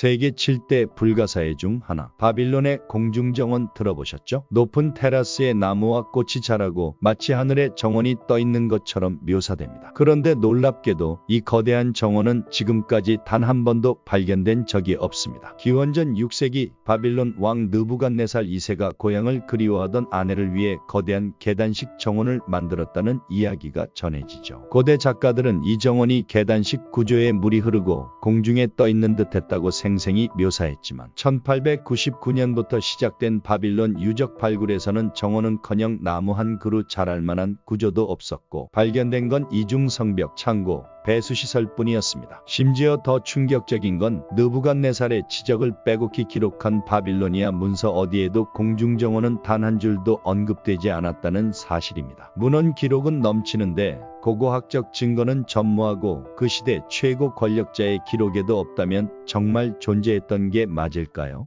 세계 7대 불가사의 중 하나. 바빌론의 공중정원 들어보셨죠? 높은 테라스에 나무와 꽃이 자라고 마치 하늘에 정원이 떠 있는 것처럼 묘사됩니다. 그런데 놀랍게도 이 거대한 정원은 지금까지 단 한 번도 발견된 적이 없습니다. 기원전 6세기 바빌론 왕 느부갓네살 2세가 고향을 그리워하던 아내를 위해 거대한 계단식 정원을 만들었다는 이야기가 전해지죠. 고대 작가들은 이 정원이 계단식 구조에 물이 흐르고 공중에 떠 있는 듯했다고 생 생히 묘사했지만 1899년부터 시작된 바빌론 유적 발굴에서는 정원은커녕 나무 한 그루 자랄 만한 구조도 없었고 발견된 건 이중 성벽, 창고, 배수시설 뿐이었습니다. 심지어 더 충격적인 건 느부갓네살의 지적을 빼곡히 기록한 바빌로니아 문서 어디에도 공중정원은 단 한 줄도 언급되지 않았다는 사실입니다. 문헌 기록은 넘치는데 고고학적 증거는 전무하고 그 시대 최고 권력자의 기록에도 없다면 정말 존재했던 게 맞을까요?